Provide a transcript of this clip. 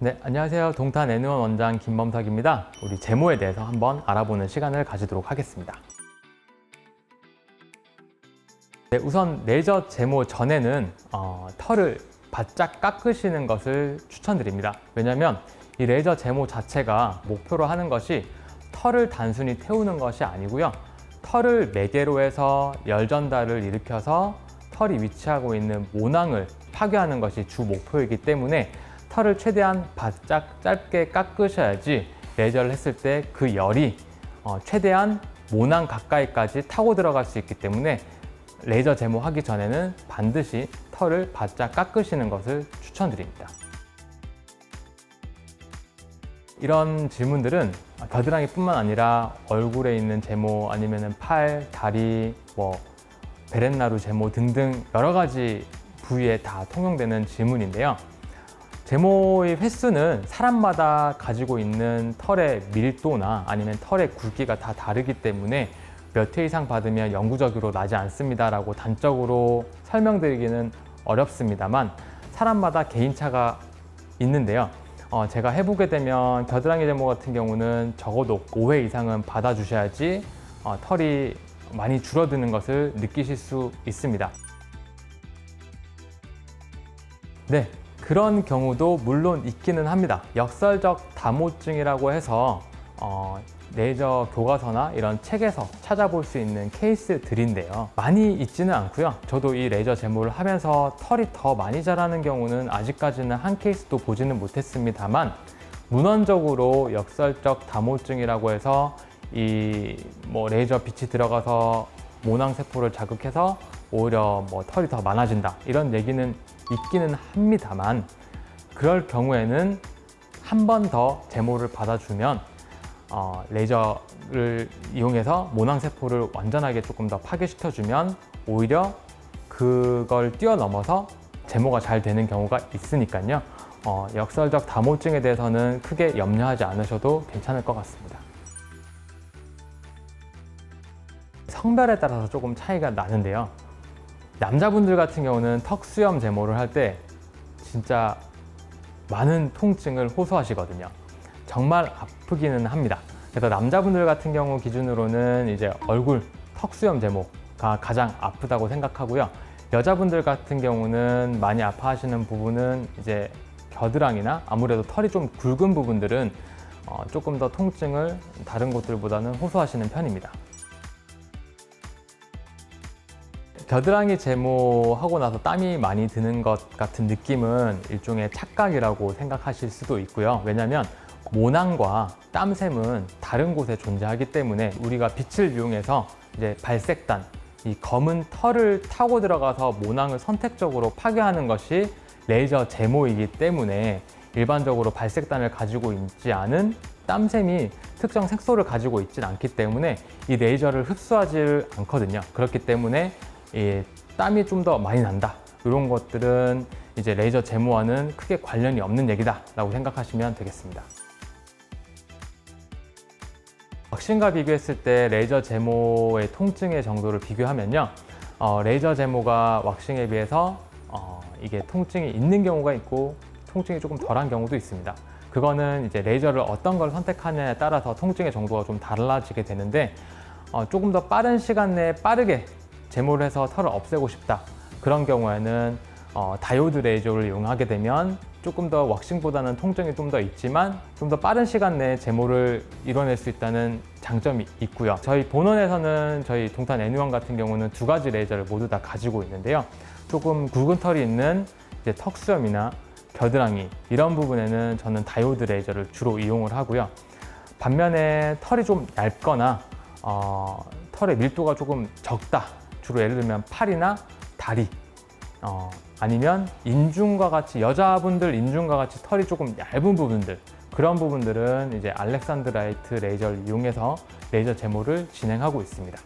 네, 안녕하세요. 동탄 N원 원장 김범석입니다. 우리 제모에 대해서 한번 알아보는 시간을 가지도록 하겠습니다. 네, 우선 레이저 제모 전에는 어, 털을 바짝 깎으시는 것을 추천드립니다. 왜냐하면 이 레이저 제모 자체가 목표로 하는 것이 털을 단순히 태우는 것이 아니고요. 털을 매개로 해서 열 전달을 일으켜서 털이 위치하고 있는 모낭을 파괴하는 것이 주 목표이기 때문에 털을 최대한 바짝 짧게 깎으셔야지 레이저를 했을 때 그 열이 어, 최대한 모낭 가까이까지 타고 들어갈 수 있기 때문에 레이저 제모하기 전에는 반드시 털을 바짝 깎으시는 것을 추천드립니다. 이런 질문들은 겨드랑이 뿐만 아니라 얼굴에 있는 제모 아니면 팔, 다리, 뭐 베렌나루 제모 등등 여러 가지 부위에 다 통용되는 질문인데요. 제모의 횟수는 사람마다 가지고 있는 털의 밀도나 아니면 털의 굵기가 다 다르기 때문에 몇 회 이상 받으면 영구적으로 나지 않습니다라고 단적으로 설명드리기는 어렵습니다만 사람마다 개인차가 있는데요. 어, 제가 해보게 되면 겨드랑이 제모 같은 경우는 적어도 5회 이상은 받아주셔야지 어, 털이 많이 줄어드는 것을 느끼실 수 있습니다. 네, 그런 경우도 물론 있기는 합니다. 역설적 다모증이라고 해서 어, 레이저 교과서나 이런 책에서 찾아볼 수 있는 케이스들인데요. 많이 있지는 않고요. 저도 이 레이저 제모를 하면서 털이 더 많이 자라는 경우는 아직까지는 한 케이스도 보지는 못했습니다만 문헌적으로 역설적 다모증이라고 해서 이 뭐 레이저 빛이 들어가서 모낭 세포를 자극해서 오히려 뭐 털이 더 많아진다 이런 얘기는 있기는 합니다만 그럴 경우에는 한 번 더 제모를 받아주면 어, 레이저를 이용해서 모낭 세포를 완전하게 조금 더 파괴시켜주면 오히려 그걸 뛰어넘어서 제모가 잘 되는 경우가 있으니까요. 어, 역설적 다모증에 대해서는 크게 염려하지 않으셔도 괜찮을 것 같습니다. 성별에 따라서 조금 차이가 나는데요. 남자분들 같은 경우는 턱 수염 제모를 할 때 진짜 많은 통증을 호소하시거든요. 정말 아프기는 합니다. 그래서 남자분들 같은 경우 기준으로는 이제 얼굴 턱 수염 제모가 가장 아프다고 생각하고요. 여자분들 같은 경우는 많이 아파하시는 부분은 이제 겨드랑이나 아무래도 털이 좀 굵은 부분들은 어, 조금 더 통증을 다른 곳들보다는 호소하시는 편입니다. 겨드랑이 제모하고 나서 땀이 많이 드는 것 같은 느낌은 일종의 착각이라고 생각하실 수도 있고요. 왜냐하면 모낭과 땀샘은 다른 곳에 존재하기 때문에 우리가 빛을 이용해서 이제 발색단, 이 검은 털을 타고 들어가서 모낭을 선택적으로 파괴하는 것이 레이저 제모이기 때문에 일반적으로 발색단을 가지고 있지 않은 땀샘이 특정 색소를 가지고 있지는 않기 때문에 이 레이저를 흡수하지 않거든요. 그렇기 때문에 이 땀이 좀 더 많이 난다. 이런 것들은 이제 레이저 제모와는 크게 관련이 없는 얘기다라고 생각하시면 되겠습니다. 왁싱과 비교했을 때 레이저 제모의 통증의 정도를 비교하면요. 어, 레이저 제모가 왁싱에 비해서 어, 이게 통증이 있는 경우가 있고 통증이 조금 덜한 경우도 있습니다. 그거는 이제 레이저를 어떤 걸 선택하느냐에 따라서 통증의 정도가 좀 달라지게 되는데 어, 조금 더 빠른 시간 내에 빠르게 제모를 해서 털을 없애고 싶다. 그런 경우에는 어, 다이오드 레이저를 이용하게 되면 조금 더 왁싱보다는 통증이 좀 더 있지만 좀 더 빠른 시간 내에 제모를 이뤄낼 수 있다는 장점이 있고요. 저희 본원에서는 저희 동탄 N1 같은 경우는 두 가지 레이저를 모두 다 가지고 있는데요. 조금 굵은 털이 있는 이제 턱수염이나 겨드랑이 이런 부분에는 저는 다이오드 레이저를 주로 이용을 하고요. 반면에 털이 좀 얇거나 어, 털의 밀도가 조금 적다. 주로 예를 들면 팔이나 다리 어, 아니면 인중과 같이 여자분들 인중과 같이 털이 조금 얇은 부분들 그런 부분들은 이제 알렉산드라이트 레이저를 이용해서 레이저 제모를 진행하고 있습니다.